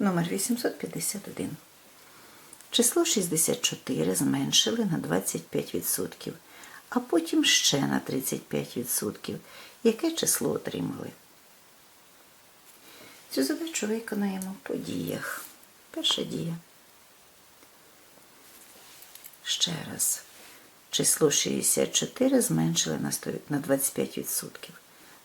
Номер 851. Число 64 зменшили на 25%, а потім ще на 35%. Яке число отримали? Цю задачу виконаємо по діях. Перша дія. Ще раз. Число 64 зменшили на 25%.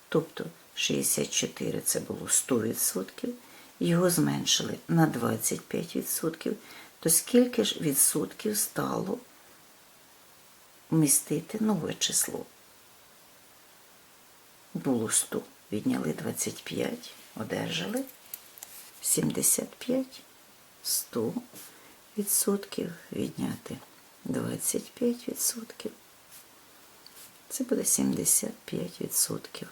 Тобто 64 це було 100%, його зменшили на 25%, то скільки ж відсотків стало вмістити нове число? Було 100, відняли 25, одержали 75, 100 відсотків відняти 25 відсотків. Це буде 75 відсотків.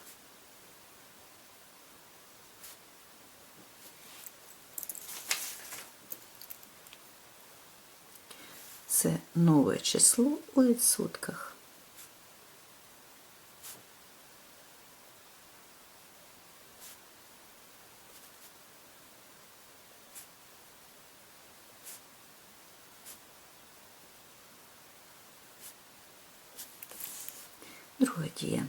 Це нове число у відсотках. Друга дія.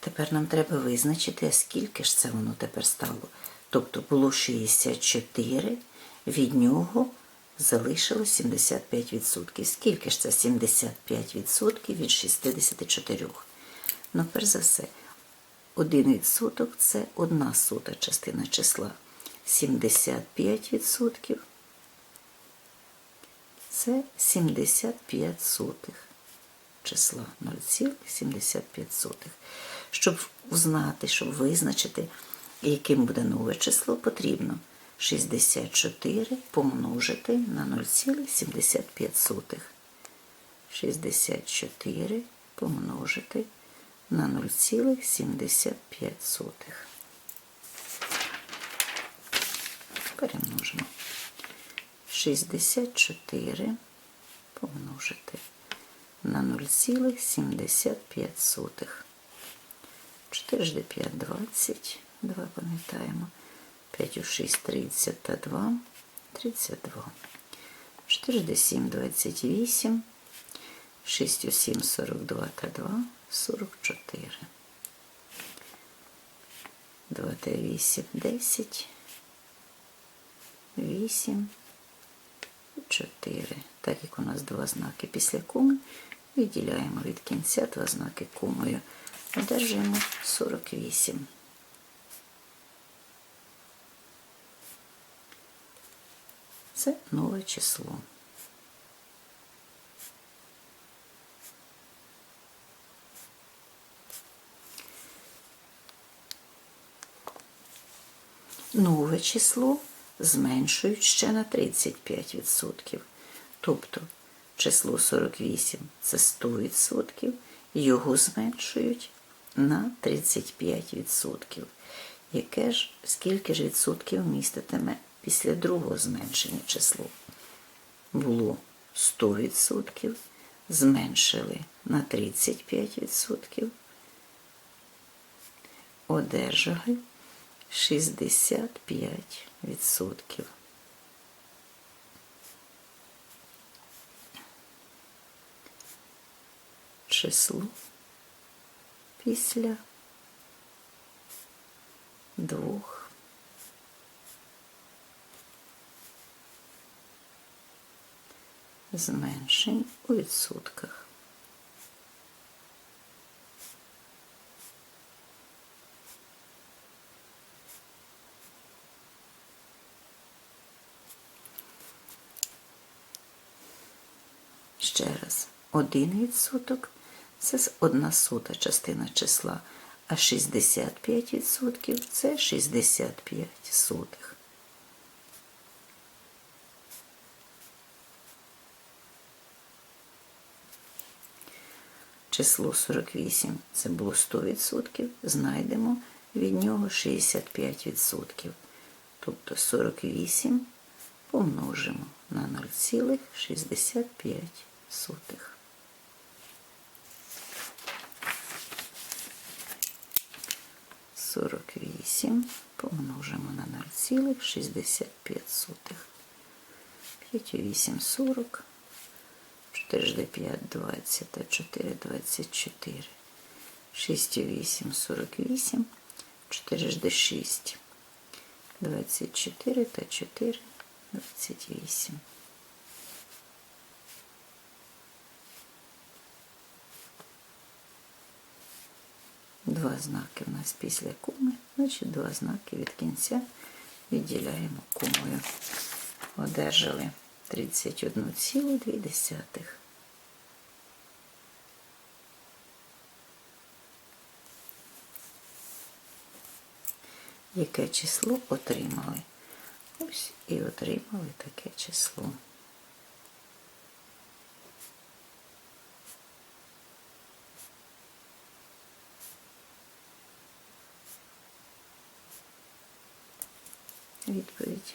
Тепер нам треба визначити, скільки ж це воно тепер стало. Тобто було 64, від нього залишилось 75%. Скільки ж це 75% від 64? Ну, перш за все, один відсоток це одна сота частина числа. 75% це 75 сотих числа 0,75. Щоб узнати, щоб визначити, яким буде нове число, потрібно 64 помножити на 0,75. 64 помножити на 0,75. Перемножимо. 64 помножити на 0,75. 4 жди 5 20. 2 пам'ятаємо. 5 у 6 30 та 2. 32. 4 жди 7 28. 6 у 7 42 та 2. 44. 2 та 8 10. 8. 4. Так як у нас два знаки після куми, відділяємо від кінця два знаки кумою. Одержуємо 48. Це нове число. Нове число зменшують ще на 35%. Тобто число 48 це 100%, його зменшують на 35%. Яке ж, скільки ж відсотків міститиме після другого зменшення число? Було 100%, зменшили на 35%, одержали 65%. Число після двох зменшень у відсотках. Ще раз, один відсоток це одна сота частина числа, а 65% це 65 сотих. Число 48 це було 100%, знайдемо від нього 65%. Тобто 48 помножимо на 0,65. Сотих. Сорок вісім помножимо на 0,65. 5,8 – 40. 4 жди 5 – 20, а 4 – 24. 6,8 – 48. 4 жди 6. 24 та 4 – 28. Два знаки в нас після куми, значить два знаки від кінця відділяємо кумою. Одержали 31,2. Яке число отримали? Ось і отримали таке число. Відповідь.